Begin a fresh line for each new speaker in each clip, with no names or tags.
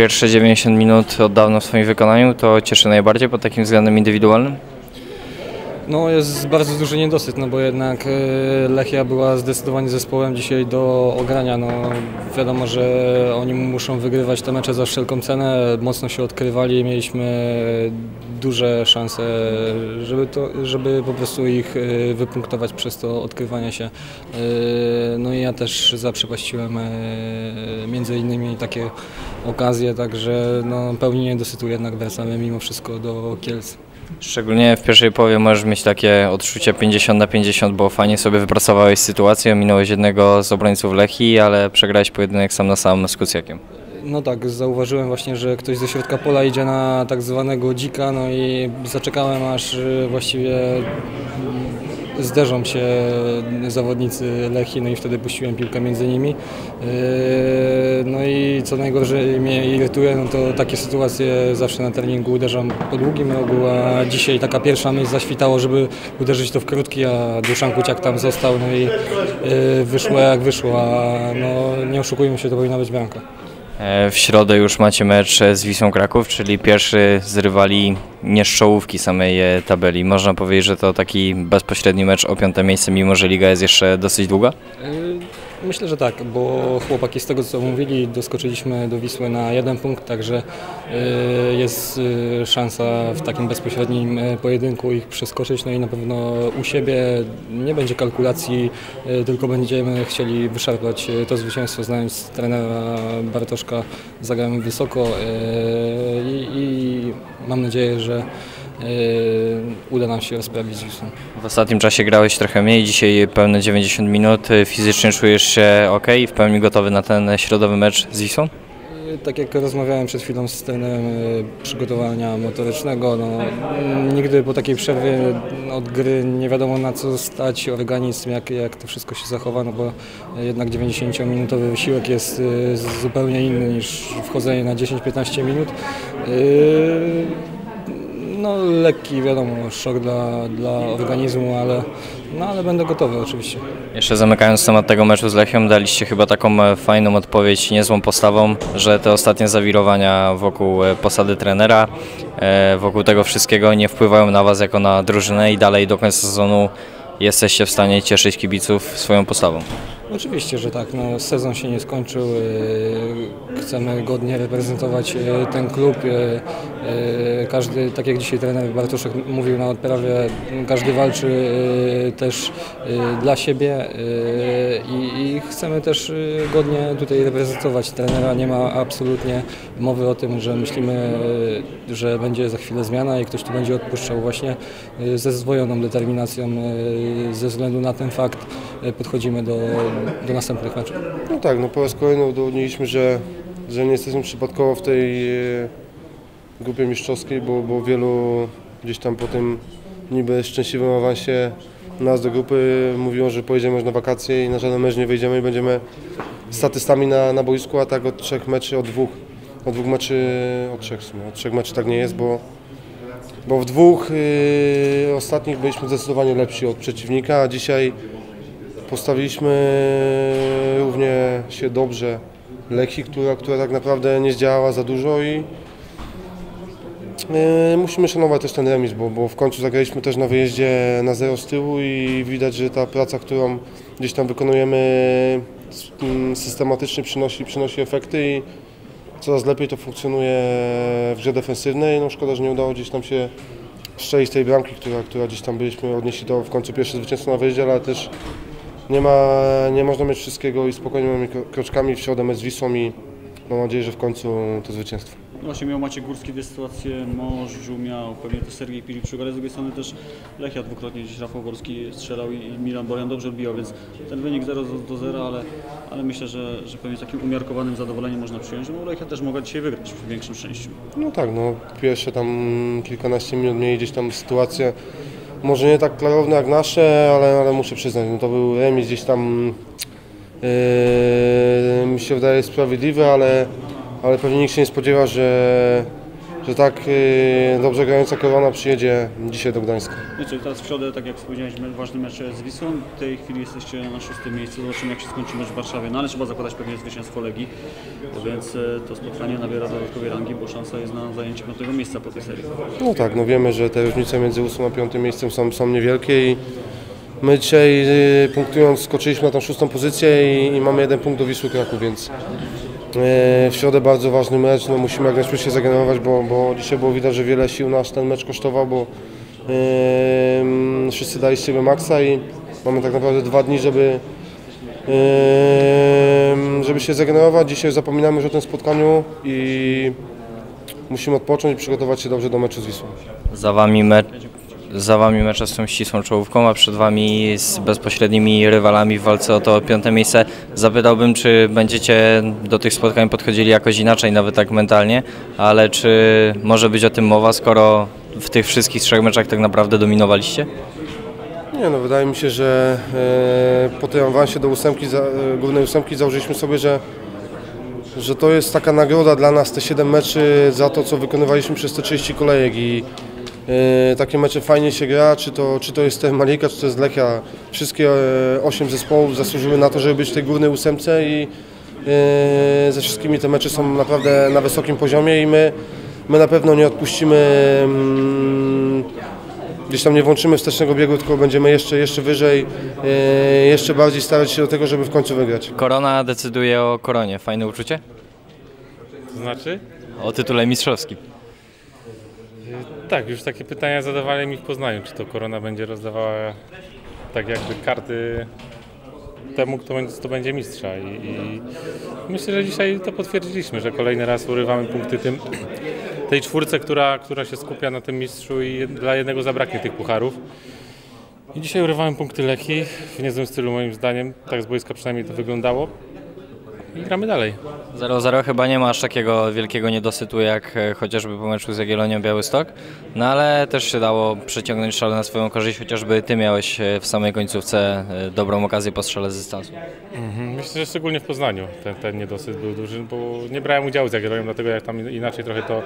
Pierwsze 90 minut od dawna w swoim wykonaniu to cieszy najbardziej pod takim względem indywidualnym?
No jest bardzo duży niedosyt, no bo jednak e, Lechia była zdecydowanie zespołem dzisiaj do ogrania. No, wiadomo, że oni muszą wygrywać te mecze za wszelką cenę, mocno się odkrywali, mieliśmy duże szanse, żeby, to, żeby po prostu ich e, wypunktować przez to odkrywanie się. E, No i ja też zaprzepaściłem między innymi takie okazje, także no, pełni niedosytu jednak wracamy mimo wszystko do Kielc.
Szczególnie w pierwszej połowie możesz mieć takie odczucie 50 na 50, bo fajnie sobie wypracowałeś sytuację, minąłeś jednego z obrońców Lechii, ale przegrałeś pojedynek sam na sam z Kucjakiem.
No tak, zauważyłem właśnie, że ktoś ze środka pola idzie na tak zwanego dzika, no i zaczekałem aż y, właściwie zderzą się zawodnicy Lechii, no i wtedy puściłem piłkę między nimi. Yy, No i co najgorzej mnie irytuje, no to takie sytuacje zawsze na treningu uderzam po długim rogu, a dzisiaj taka pierwsza myśl zaświtało, żeby uderzyć to w krótki, a Duszan Kuciak tam został, no i yy, wyszło jak wyszło, a no nie oszukujmy się, to powinna być bramka.
E, W środę już macie mecz z Wisłą Kraków, czyli pierwszy z rywali nie z czołówki samej e, tabeli. Można powiedzieć, że to taki bezpośredni mecz o piąte miejsce, mimo że liga jest jeszcze dosyć długa?
Myślę, że tak, bo chłopaki z tego co mówili, doskoczyliśmy do Wisły na jeden punkt, także yy, jest yy, szansa w takim bezpośrednim yy, pojedynku ich przeskoczyć, no i na pewno u siebie nie będzie kalkulacji, tylko będziemy chcieli wyszarpać to zwycięstwo, znając trenera Bartoszka, zagramy wysoko i, i mam nadzieję, że uda nam się rozprawić z Wisłą.
W ostatnim czasie grałeś trochę mniej, dzisiaj pełne 90 minut. Fizycznie czujesz się ok, w pełni gotowy na ten środowy mecz z Wisłą?
Tak jak rozmawiałem przed chwilą z trenerem przygotowania motorycznego, no, mm, nigdy po takiej przerwie od gry nie wiadomo na co stać organizm, jak, jak to wszystko się zachowa, no bo jednak 90-minutowy wysiłek jest zupełnie inny niż wchodzenie na 10-15 minut. E, No lekki, wiadomo, szok dla, dla organizmu, ale, no, ale będę gotowy oczywiście.
Jeszcze zamykając temat tego meczu z Lechią, daliście chyba taką e, fajną odpowiedź, niezłą postawą, że te ostatnie zawirowania wokół e, posady trenera, e, wokół tego wszystkiego nie wpływają na Was jako na drużynę i dalej do końca sezonu jesteście w stanie cieszyć kibiców swoją postawą.
Oczywiście, że tak. No, sezon się nie skończył. yy, Chcemy godnie reprezentować yy, ten klub. yy, Każdy, tak jak dzisiaj trener Bartoszek mówił na odprawie, każdy walczy też dla siebie i, i chcemy też godnie tutaj reprezentować trenera. Nie ma absolutnie mowy o tym, że myślimy, że będzie za chwilę zmiana i ktoś tu będzie odpuszczał właśnie ze zdwojoną determinacją ze względu na ten fakt podchodzimy do, do następnych meczów.
No tak, no po raz kolejny udowodniliśmy, że, że nie jesteśmy przypadkowo w tej e, grupie mistrzowskiej, bo, bo wielu gdzieś tam po tym niby szczęśliwym awansie nas do grupy mówiło, że pojedziemy już na wakacje i na żaden mecz nie wyjdziemy i będziemy statystami na, na boisku, a tak od trzech meczy, od dwóch, od dwóch meczy, od trzech w sumie, od trzech meczy tak nie jest, bo, bo w dwóch y, ostatnich byliśmy zdecydowanie lepsi od przeciwnika, a dzisiaj postawiliśmy równie się dobrze Lechii, która, która tak naprawdę nie zdziałała za dużo i e, musimy szanować też ten remis, bo, bo w końcu zagraliśmy też na wyjeździe na zero z tyłu i widać, że ta praca, którą gdzieś tam wykonujemy s- m, systematycznie przynosi, przynosi efekty i coraz lepiej to funkcjonuje w grze defensywnej. No szkoda, że nie udało gdzieś tam się strzelić tej bramki, która, która gdzieś tam byliśmy odnieśli do w końcu pierwsze zwycięstwo na wyjeździe, ale też nie, ma, nie można mieć wszystkiego i spokojnymi kro- kroczkami w środę z Wisłą i mam nadzieję, że w końcu to zwycięstwo.
No Właśnie miał Maciek Górski dwie sytuacje, Możdżu miał, pewnie to Sergiej Piliczuk, ale z drugiej strony też Lechia dwukrotnie gdzieś Rafał Gorski strzelał i Milan Borian dobrze odbijał, więc ten wynik 0 do- do 0, ale, ale myślę, że, że pewnie takim umiarkowanym zadowoleniem można przyjąć, że no Lechia też mogła dzisiaj wygrać w większym szczęściu.
No tak, no pierwsze tam kilkanaście minut mieli gdzieś tam sytuacje, może nie tak klarowne jak nasze, ale, ale muszę przyznać, no to był remis gdzieś tam yy, mi się wydaje sprawiedliwy, ale, ale pewnie nikt się nie spodziewa, że, że tak y, dobrze grająca korona przyjedzie dzisiaj do Gdańska.
No i co, teraz w środę, tak jak wspomniałeś, ważny mecz z Wisłą. W tej chwili jesteście na szóstym miejscu. Zobaczymy jak się skończy mecz w Warszawie. No ale trzeba zakładać pewnie zwycięstwo Legii, więc e, to spotkanie nabiera dodatkowej rangi, bo szansa jest na zajęcie piątego miejsca po tej serii.
No tak, no wiemy, że te różnice między 8 a 5 miejscem są, są niewielkie i my dzisiaj y, punktując skoczyliśmy na tą szóstą pozycję i, i mamy jeden punkt do Wisły Kraków, więc w środę bardzo ważny mecz, no musimy jak najszybciej się zagenerować, bo, bo dzisiaj było widać, że wiele sił nasz ten mecz kosztował, bo y, wszyscy dali z siebie maksa i mamy tak naprawdę dwa dni, żeby y, żeby się zagenerować. Dzisiaj zapominamy już o tym spotkaniu i musimy odpocząć i przygotować się dobrze do meczu z Wisłą.
Za wami, me, za wami mecze z tą ścisłą czołówką, a przed wami z bezpośrednimi rywalami w walce o to piąte miejsce. Zapytałbym, czy będziecie do tych spotkań podchodzili jakoś inaczej, nawet tak mentalnie, ale czy może być o tym mowa, skoro w tych wszystkich trzech meczach tak naprawdę dominowaliście?
Nie no, wydaje mi się, że e, po tym awansie do ósemki, e, głównej ósemki założyliśmy sobie, że, że to jest taka nagroda dla nas, te 7 meczy za to, co wykonywaliśmy przez te 30 kolejek i takie mecze fajnie się gra, czy to, czy to jest ten Malika, czy to jest Lechia. Wszystkie e, 8 zespołów zasłużyły na to, żeby być w tej górnej ósemce i e, ze wszystkimi te mecze są naprawdę na wysokim poziomie i my, my na pewno nie odpuścimy mm, gdzieś tam nie włączymy wstecznego biegu, tylko będziemy jeszcze, jeszcze wyżej, e, jeszcze bardziej starać się do tego, żeby w końcu wygrać.
Korona decyduje o koronie. Fajne uczucie?
To znaczy?
O tytule mistrzowskim.
Tak, już takie pytania zadawali mi w Poznaniu, czy to korona będzie rozdawała tak jakby karty temu, kto będzie, kto będzie mistrza. I, I myślę, że dzisiaj to potwierdziliśmy, że kolejny raz urywamy punkty tym, tej czwórce, która, która się skupia na tym mistrzu i dla jednego zabraknie tych pucharów. I dzisiaj urywałem punkty Leki w niezłym stylu moim zdaniem, tak z boiska przynajmniej to wyglądało. I gramy dalej.
0-0 chyba nie ma aż takiego wielkiego niedosytu jak e, chociażby po meczu z Jagiellonią Białystok, no ale też się dało przeciągnąć szale na swoją korzyść, chociażby ty miałeś e, w samej końcówce e, dobrą okazję po strzale z dystansu.
Mhm, Myślę, że szczególnie w Poznaniu ten, ten niedosyt był duży, bo nie brałem udziału z Jagiellonią, dlatego jak tam inaczej trochę to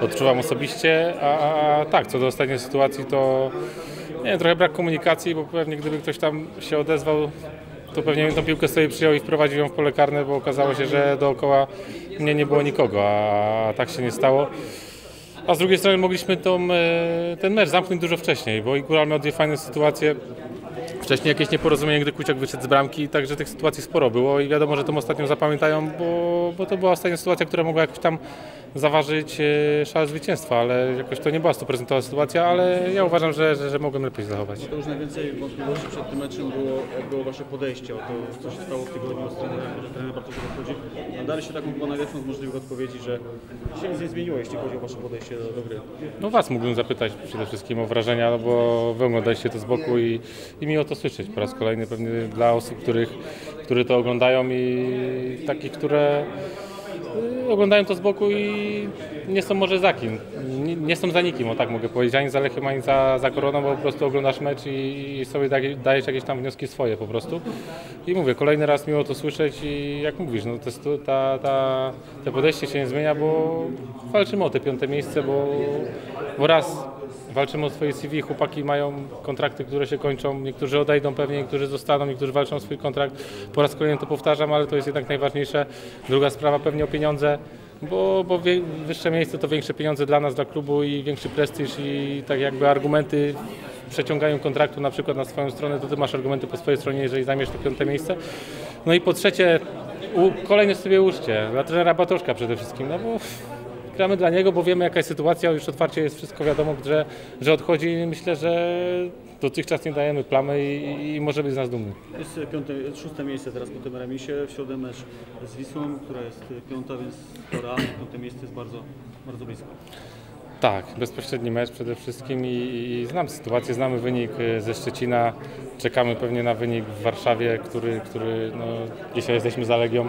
odczuwam osobiście, a, a tak, co do ostatniej sytuacji to nie trochę brak komunikacji, bo pewnie gdyby ktoś tam się odezwał, to pewnie bym tą piłkę sobie przyjął i wprowadził ją w pole karne, bo okazało się, że dookoła mnie nie było nikogo, a tak się nie stało. A z drugiej strony mogliśmy tą, e, ten mecz zamknąć dużo wcześniej, bo Igural miał dwie fajne sytuacje. Wcześniej jakieś nieporozumienie, gdy Kuciak wyszedł z bramki, także tych sytuacji sporo było i wiadomo, że tą ostatnią zapamiętają, bo, bo to była ostatnia sytuacja, która mogła jakoś tam zaważyć e, szale zwycięstwa, ale jakoś to nie była stuprocentowa sytuacja, ale ja uważam, że, że, że mogłem lepiej zachować.
To już najwięcej wątpliwości przed tym meczem było, jak było wasze podejście, o to, co się stało w tygodniu z trenerem, że trener Bartoszek odchodzi. No, dali się taką chyba najlepszą z możliwych odpowiedzi, że się nic nie zmieniło, jeśli chodzi o wasze podejście do, do gry.
No Was mógłbym zapytać przede wszystkim o wrażenia, no bo Wy oglądaliście to z boku i, i miło to słyszeć po raz kolejny pewnie dla osób, których, które to oglądają i takich, które oglądają to z boku i nie są może za kim, nie, nie są za nikim, o tak mogę powiedzieć, ani za Lechem, ani za, za Koroną, bo po prostu oglądasz mecz i, i sobie da- dajesz jakieś tam wnioski swoje po prostu. I mówię, kolejny raz miło to słyszeć i jak mówisz, no to, ta, ta, te podejście się nie zmienia, bo walczymy o te piąte miejsce, bo, bo raz walczymy o swoje CV, chłopaki mają kontrakty, które się kończą, niektórzy odejdą pewnie, niektórzy zostaną, niektórzy walczą o swój kontrakt. Po raz kolejny to powtarzam, ale to jest jednak najważniejsze. Druga sprawa pewnie o pieniądze, bo, bo wyższe miejsce to większe pieniądze dla nas, dla klubu i większy prestiż i tak jakby argumenty w przeciąganiu kontraktu na przykład na swoją stronę, to ty masz argumenty po swojej stronie, jeżeli zajmiesz to piąte miejsce. No i po trzecie, u, kolejne sobie uczcie, dla trenera Batoszka przede wszystkim, no bo gramy dla niego, bo wiemy jaka jest sytuacja, już otwarcie jest wszystko wiadomo, że, że odchodzi i myślę, że dotychczas nie dajemy plamy i, i może być z nas dumny.
Jest piąte, szóste miejsce teraz po tym remisie, w środę mecz z Wisłą, która jest piąta, więc to realnie piąte miejsce jest bardzo, bardzo blisko.
Tak, bezpośredni mecz przede wszystkim i, i znam sytuację, znamy wynik y, ze Szczecina, czekamy pewnie na wynik w Warszawie, który, który no, dzisiaj jesteśmy za Legią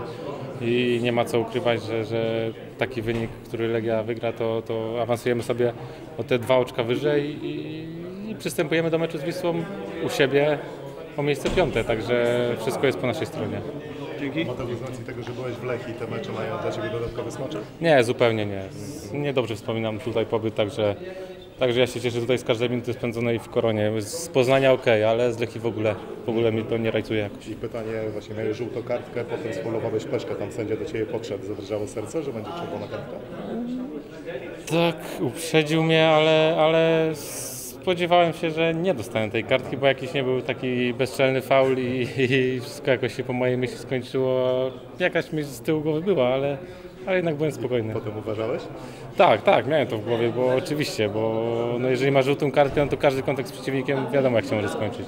i nie ma co ukrywać, że, że taki wynik, który Legia wygra, to, to awansujemy sobie o te dwa oczka wyżej i, i przystępujemy do meczu z Wisłą u siebie o miejsce piąte, także wszystko jest po naszej stronie.
Dzięki.
Mateusz, z racji tego, że byłeś w Lechii, te mecze mają dla Ciebie dodatkowy smaczek?
Nie, zupełnie nie. Niedobrze wspominam tutaj pobyt, także, także ja się cieszę tutaj z każdej minuty spędzonej w Koronie. Z Poznania ok, ale z Lechii w ogóle, w ogóle mi to nie rajcuje jakoś.
I pytanie, właśnie miałeś żółtą kartkę, potem sfulowałeś peszkę, tam sędzia do Ciebie podszedł, zadrżało serce, że będzie czerwona kartka?
Tak, uprzedził mnie, ale, ale spodziewałem się, że nie dostanę tej kartki, bo jakiś nie był taki bezczelny faul i, i wszystko jakoś się po mojej myśli skończyło. Jakaś myśl z tyłu głowy była, ale, ale jednak byłem spokojny.
Potem uważałeś?
Tak, tak, miałem to w głowie, bo oczywiście, bo no jeżeli ma żółtą kartkę, no to każdy kontakt z przeciwnikiem wiadomo jak się może skończyć.